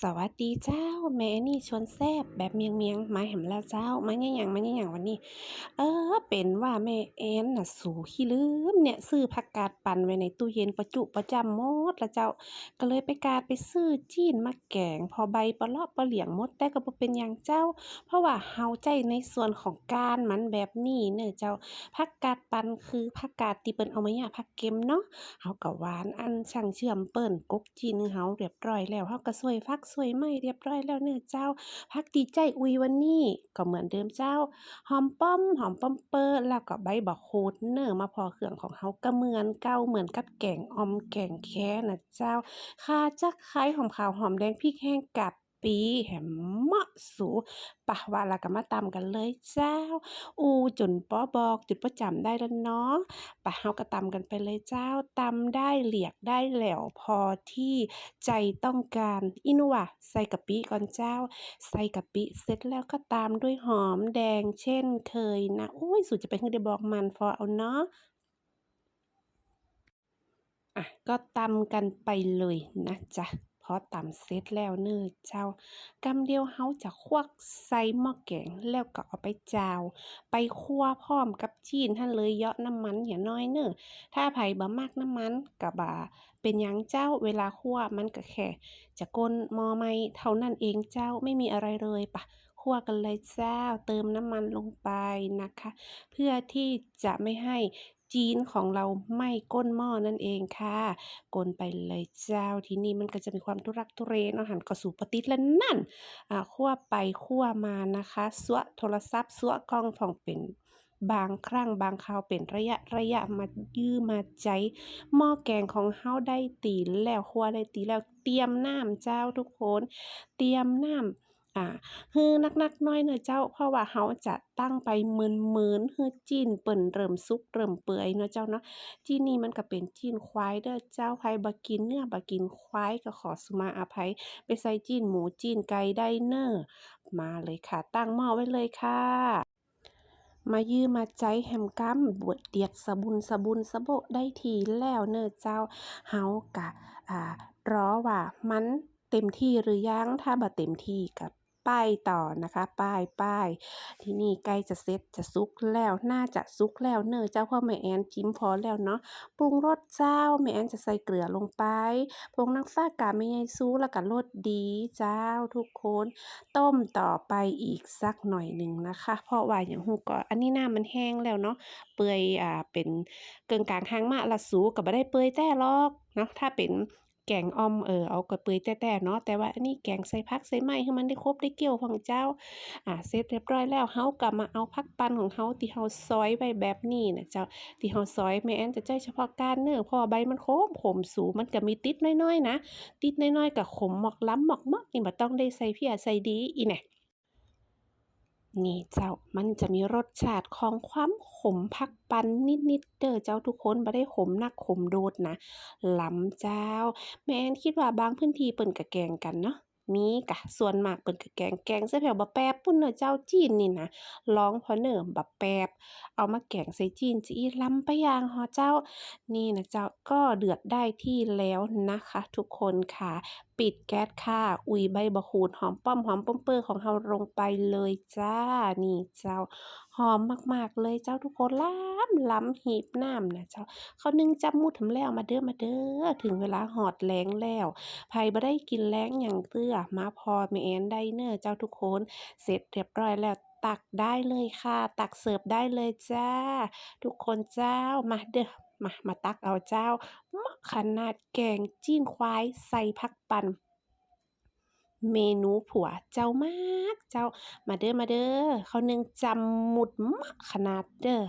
สวัสดีเจ้า แม่นี่ชวนแซบแบบเมียงเมียงมาแหมแล้วเจ้ามาเนี่ยอย่างมาเนี่ยอย่างวันนี้ เออ เป็นว่าแม่แอนน่ะสูขี้ลืมเนี่ยซื้อผักกาดปั่นไว้ในตู้เย็นประจุประจำหมดละเจ้า ก็เลยไปกาดไปซื้อจีนมาแกง พอใบปะเลาะปะเหลียงหมดแต่ก็บ่เป็นอย่างเจ้า เพราะว่าเฮาใจในส่วนของการมันแบบนี้เน้อเจ้าผักกาดปั่นคือผักกาดที่เปิ้นเอามาย่าผักเค็มเนาะเฮาก็หวานอันช่างเชื่อมเปิ้นกกจีนเฮาเรียบร้อยแล้วเฮาก็ซวยฟักซวยไม้เรียบร้อยแล้วเนื้อเจ้า พักตีใจอุยวันนี้ ก็เหมือนเดิมเจ้า หอมป้อม หอมป้อมเปอร์แล้วก็ใบบักโคดเนอมาพอเครื่องของเฮาก็เหมือนเก้าเหมือนกับแกงอมแกงแค่น่ะเจ้าข่าจักไคร้หอมขาวหอมแดงพริกแห้งกับ ปิแหมเหมาะสูปะว่าแล้วก็มาตำกันเลยเจ้า อูจนป้อบอกจุดประจำได้แล้วเนาะปะเฮาก็ตำกันไปเลยเจ้าตำได้เหลียกได้แหล้วพอที่ใจต้องการอินัวใส่กะปิก่อนเจ้า ใส่กะปิเสร็จแล้วก็ตามด้วยหอมแดงเช่นเคยนะโอ้ยสูตรจะเป็นคือได้บอกมันฟอเอาเนาะอะก็ตำกันไปเลยนะจ๊ะ พอตำเสร็จแล้วเนื้อเจ้ากำเดียวเฮาจะควักใส่หม้อแกงแล้วก็เอาไปจาว ไปคั่วพร้อมกับจีนหั่นเลยเยาะน้ำมันอย่าน้อยเนื้อถ้าไผบ่มักน้ำมันก็บ่าเป็นยังเจ้าเวลาคั่วมันก็แค่จะก้นมอไม้เท่านั้นเองเจ้าไม่มีอะไรเลยปะคั่วกันเลยเจ้าเติมน้ำมันลงไปนะคะ เพื่อที่จะไม่ให้จีนของเราไม้ก้นหม้อนั่นเองค่ะกลไปเลยเจ้าที่นี้มันก็จะมีความทุรักทุเลเนาหันเข้าสู่ปฏิทินแล้วนั่นอ่าคั่วไปคั่วมานะคะสั่วโทรศัพท์สั่วกล้องผ่องเป็นบางครั้งบางคราวเป็นระยะระยะมายื้อมาใจหม้อแกงของเฮาได้ตีแล้วคั่วได้ตีแล้วเตรียมน้ำเจ้าทุกคน เตรียมน้ำ อ่าฮือนักๆน้อยเน้อเจ้า เพราะว่าเฮาจะตั้งไปหมื้นๆฮือจีนเปิ้นเริ่มสุกเริ่มเปื่อยเนาะเจ้าเนาะจีนนี้มันก็เป็นจีนควายเด้อเจ้าไผบ่กินเนื้อบ่กินควายก็ขอสุมาอภัย ไปใส่จีนหมูจีนไก่ได้เน้อมาเลยค่ะ ตั้งหม้อไว้เลยค่ะมายื้อมาใจแฮมกัมบวดเดียดสะบุญสะบุญสะโบะได้ทีแล้วเนอเจ้าเฮากะอ่ารอว่ามันเต็มที่หรือยังถ้าบ่เต็มที่ก็ ป้ายต่อนะคะ ป้ายป้ายที่นี้ใกล้จะเสร็จจะสุกแล้วน่าจะสุกแล้วเนอเจ้าพราะแม่แอนจิ้มพอแล้วเนาะปรุงรสเจ้าแม่แอนจะใส่เกลือลงไปผงนักฟ้ากาแม่ยายซูแล้วก็รสดีเจ้าทุกคนต้มต่อไปอีกสักหน่อยหนึ่งนะคะ เพราะว่าอย่างฮู้ก็อันนี้น้ำมันแห้งแล้วเนาะเปื่อยอ่าเป็นเกินกลางหางมะละสูก็บ่ได้เปื่อยแต่หรอกเนาะถ้าเป็น แกงอ่อมเออเอาก็เปื่อยแต่ๆเนาะแต่ว่าอันนี้แกงใส่ผักใส่ไม้ให้มันได้ครบได้เกี่ยวของเจ้าอ่าเสร็จเรียบร้อยแล้วเฮาก็มาเอาผักปันของเฮาที่เฮาซอยไว้แบบนี้นะเจ้าที่เฮาซอยแม่แอนจะใจเฉพาะการเน้อเพราะใบมันขมขมสูมันก็มีติดน้อยๆนะ ติดน้อยๆกับขมหมอกล้ำหมอกมอกนี่บ่ต้องได้ใส่เพียใส่ดีอีแน่ นี่เจ้ามันจะมีรสชาติของความขมพักปั่นนิดๆเด้อเจ้าทุกคนบ่ได้ขมนักขมโดดนะล้ำเจ้า แม่แอนคิดว่าบางพื้นที่เปิ่นกะแกงกันเนาะ มีกะส่วนมากเปิ้นก็แกงแกงใส่แผ่วบักแปบพู้นเด้อเจ้าจีนนี่นะลองพอเน้อบักแปบเอามาแกงใส่จีนจะอีล้ำไปอย่างฮอเจ้า นี่นะเจ้าก็เดือดได้ที่แล้วนะคะ ทุกคนค่ะ ปิดแก๊สค่ะ อุ่ยใบมะกรูดหอมป้อมหอมป้อมเปอร์ของเราลงไปเลยจ้านี่เจ้าหอมมากๆเลยเจ้าทุกคนล้ำล้ำหีบน้ำนะเจ้าเขานึ่งจับมูทำแล้วมาเด้อมาเด้อถึงเวลาฮอดแล้งแล้วไผบ่ได้กินแล้งหยังเตื้อมาพอแม่แอนได้เน้อเจ้าทุกคนเสร็จเรียบร้อยแล้วตักได้เลยค่ะ ตักเสิร์ฟได้เลยจ้า ทุกคนเจ้ามาเด้อมามาตักเอาเจ้ามาะขนาดแกงจีนควายใส่ผักปั่น เมนูผัวเจ้ามากเจ้า มาเด้อมาเด้อเขาวนึ่งจำหมุดมากขนาดเด้อ